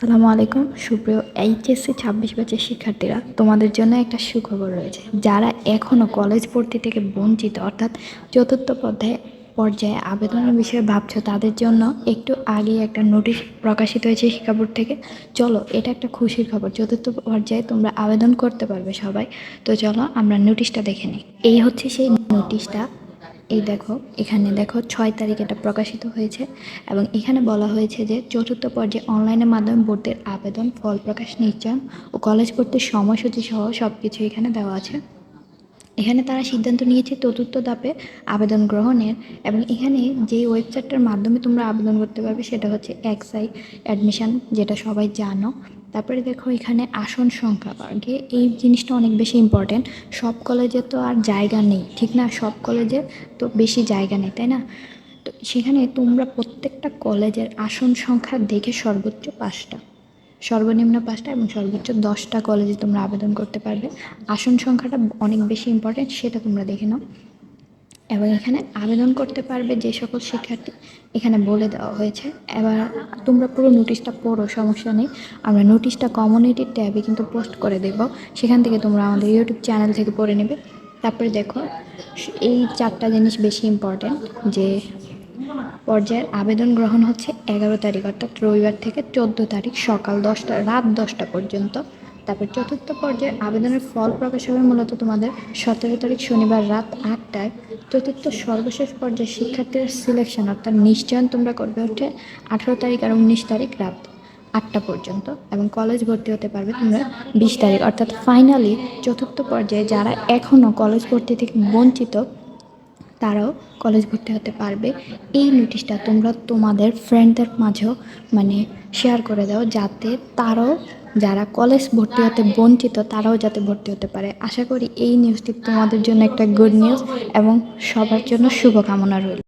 আসসালামু আলাইকুম। সুপ্রিয় এইচএসসি ছাব্বিশ ব্যাচের শিক্ষার্থীরা, তোমাদের জন্য একটা সুখবর রয়েছে। যারা এখনও কলেজ ভর্তি থেকে বঞ্চিত, অর্থাৎ চতুর্থ পর্যায়ে পর্যায়ে আবেদনের বিষয়ে ভাবছ, তাদের জন্য একটু আগে একটা নোটিশ প্রকাশিত হয়েছে শিক্ষা বোর্ড থেকে। চলো, এটা একটা খুশির খবর। চতুর্থ পর্যায়ে তোমরা আবেদন করতে পারবে সবাই। তো চলো, আমরা নোটিশটা দেখে নিই। এই হচ্ছে সেই নোটিশটা। এই দেখো, এখানে দেখো ছয় তারিখ এটা প্রকাশিত হয়েছে এবং এখানে বলা হয়েছে যে চতুর্থ পর্যায়ে অনলাইনের মাধ্যমে ভর্তির আবেদন, ফল প্রকাশ নিশ্চয় ও কলেজ ভর্তির সময়সূচি সহ সব কিছু এখানে দেওয়া আছে। এখানে তারা সিদ্ধান্ত নিয়েছে চতুর্থ ধাপে আবেদন গ্রহণের এবং এখানে যে ওয়েবসাইটটার মাধ্যমে তোমরা আবেদন করতে পারবে সেটা হচ্ছে এক্সআই অ্যাডমিশন যেটা সবাই জানো। তারপরে দেখো এখানে আসন সংখ্যা আগে এই জিনিসটা অনেক বেশি ইম্পর্টেন্ট সব কলেজে তো আর জায়গা নেই, ঠিক না? সব কলেজে তো বেশি জায়গা নেই, তাই না? তো সেখানে তোমরা প্রত্যেকটা কলেজের আসন সংখ্যা দেখে সর্বোচ্চ পাঁচটা। সর্বনিম্ন পাঁচটা এবং সর্বোচ্চ দশটা কলেজে তোমরা আবেদন করতে পারবে। আসন সংখ্যাটা অনেক বেশি ইম্পর্টেন্ট সেটা তোমরা দেখে নাও। এবং এখানে আবেদন করতে পারবে যে সকল শিক্ষার্থী এখানে বলে দেওয়া হয়েছে। এবার তোমরা পুরো নোটিশটা পড়ো, সমস্যা নেই। আমরা নোটিশটা কমিউনিটি ট্যাবে কিন্তু পোস্ট করে দেব। সেখান থেকে তোমরা আমাদের ইউটিউব চ্যানেল থেকে পড়ে নেবে। তারপরে দেখো, এই চারটা জিনিস বেশি ইম্পর্ট্যান্ট যে পর্যায়ের আবেদন গ্রহণ হচ্ছে এগারো তারিখ, অর্থাৎ রবিবার থেকে চোদ্দ তারিখ সকাল দশটা, রাত দশটা পর্যন্ত। তারপর চতুর্থ পর্যায়ে আবেদনের ফল প্রকাশ হবে মূলত তোমাদের সতেরো তারিখ শনিবার রাত আটটায়। চতুর্থ সর্বশেষ পর্যায়ে শিক্ষার্থীদের সিলেকশন অর্থাৎ নিশ্চয়ন তোমরা করবে হচ্ছে আঠেরো তারিখ আর উনিশ তারিখ রাত আটটা পর্যন্ত এবং কলেজ ভর্তি হতে পারবে তোমরা বিশ তারিখ। অর্থাৎ ফাইনালি চতুর্থ পর্যায়ে যারা এখনও কলেজ ভর্তি থেকে বঞ্চিত তারাও কলেজ ভর্তি হতে পারবে। এই নোটিশটা তোমরা তোমাদের ফ্রেন্ডদের মাঝেও মানে শেয়ার করে দাও, যাতে তারাও যারা কলেজ ভর্তি হতে বঞ্চিত, তারাও যাতে ভর্তি হতে পারে। আশা করি এই নিউজটি তোমাদের জন্য একটা গুড নিউজ এবং সবার জন্য শুভকামনা রইল।